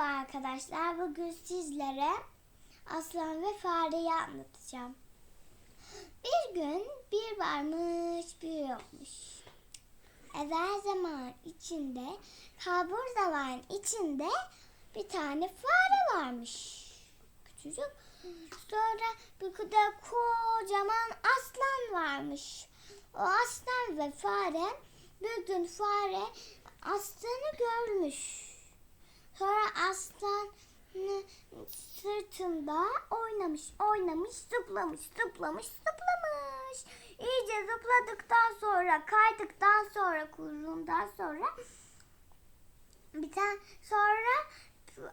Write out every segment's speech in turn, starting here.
Merhaba arkadaşlar. Bugün sizlere aslan ve fareyi anlatacağım. Bir gün bir varmış bir yokmuş. Evvel zaman içinde, kalbur zaman içinde bir tane fare varmış. Küçücük. Sonra bir de kocaman aslan varmış. O aslan ve fare bir gün fare aslanı görmüş. Sonra aslan sırtında oynamış, oynamış, zıplamış, zıplamış, zıplamış. İyice zıpladıktan sonra, kaydıktan sonra, kuyruğundan sonra bir tane sonra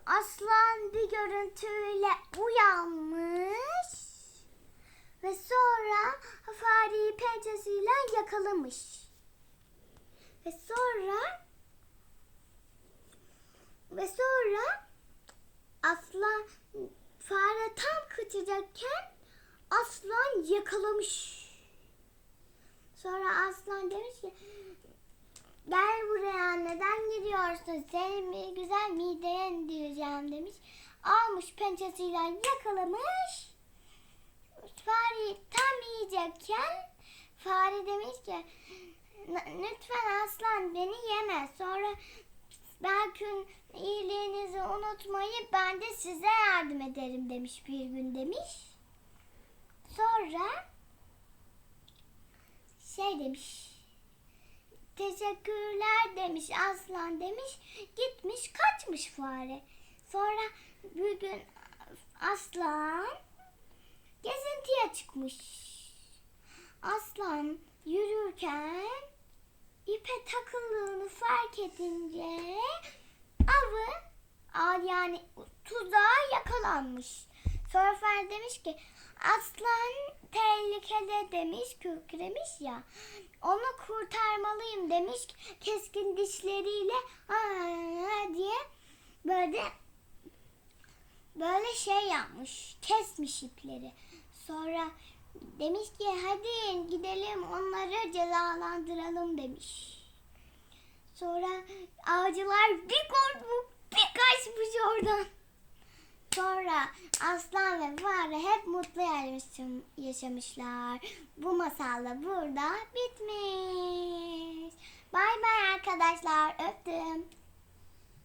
aslan bir görüntüyle uyanmış ve sonra fareyi pençesiyle yakalamış. Ve sonra ve sonra aslan fare kaçacakken aslan yakalamış. Sonra aslan demiş ki gel buraya neden giriyorsun senin mi güzel mideye indireceğim demiş. Almış pençesiyle yakalamış. Fareyi tam yiyecekken fare demiş ki lütfen aslan beni yeme sonra belki iyiliğinizi unutmayıp ben de size yardım ederim demiş bir gün demiş. Sonra şey demiş. Teşekkürler demiş aslan demiş. Gitmiş kaçmış fare. Sonra bir gün aslan gezintiye çıkmış. Aslan yürürken ipe takıldığını fark edince yani tuzağa yakalanmış. Sonra Fer demiş ki aslan tehlikede demiş kükremiş ya onu kurtarmalıyım demiş keskin dişleriyle diye böyle böyle şey yapmış kesmiş ipleri sonra demiş ki hadi gidelim onları cezalandıralım demiş. Sonra avcılar bir korkmuş Sonra aslan ve fare hep mutlu yaşam- yaşamışlar. Bu masal da burada bitmiş. Bay bay arkadaşlar öptüm.